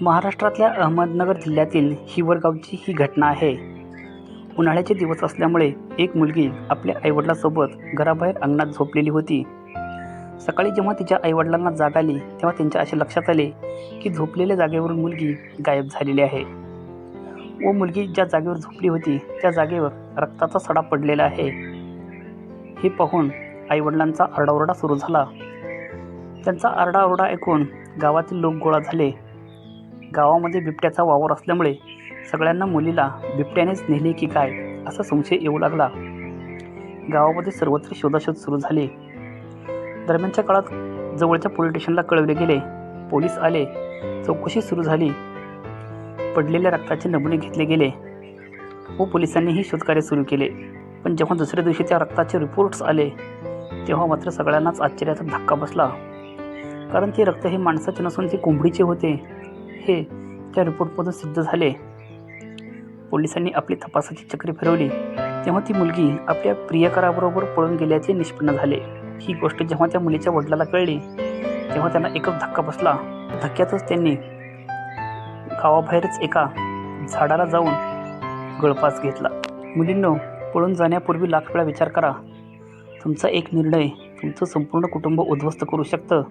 महाराष्ट्रातल्या अहमदनगर जिल्ह्यातील हिवरगावची ही घटना आहे. उन्हाळ्याचे दिवस असल्यामुळे एक मुलगी आपल्या आईवडिलासोबत घराबाहेर अंगणात झोपलेली होती. सकाळी जेव्हा तिच्या आईवडिलांना जाग आली तेव्हा त्यांच्या असे लक्षात आले की झोपलेल्या जागेवरून मुलगी गायब झालेली आहे. व मुलगी ज्या जागेवर झोपली होती त्या जागेवर रक्ताचा सडा पडलेला आहे. हे पाहून आईवडिलांचा आरडाओरडा सुरू झाला. त्यांचा आरडाओरडा ऐकून गावातील लोक गोळा झाले. गावामध्ये बिबट्याचा वावर असल्यामुळे सगळ्यांना मुलीला बिबट्यानेच नेले की काय असा संशय येऊ लागला. गावामध्ये सर्वत्र शोधाशोध सुरू झाली. दरम्यानच्या काळात जवळच्या पोलीस स्टेशनला कळवले गेले. पोलीस आले. चौकशी सुरू झाली. पडलेल्या रक्ताचे नमुने घेतले गेले. व पोलिसांनीही शोधकार्य सुरू केले. पण जेव्हा दुसऱ्या दिवशी त्या रक्ताचे रिपोर्ट्स आले तेव्हा मात्र सगळ्यांनाच आश्चर्याचा धक्का बसला. कारण ते रक्त हे माणसाचे नसून ते कोंबडीचे होते. हे त्या रिपोर्टमधून सिद्ध झाले. पोलिसांनी आपली तपासाची चक्री फिरवली. तेव्हा ती मुलगी आपल्या प्रियकराबरोबर पळून गेल्याचे निष्पन्न झाले. ही गोष्ट जेव्हा त्या मुलीच्या वडिलाला कळली तेव्हा त्यांना एकच धक्का बसला. धक्क्यातच त्यांनी गावाबाहेरच एका झाडाला जाऊन गळफास घेतला. मुलींनो पळून जाण्यापूर्वी लाख वेळा विचार करा. तुमचा एक निर्णय तुमचं संपूर्ण कुटुंब उद्ध्वस्त करू शकतं.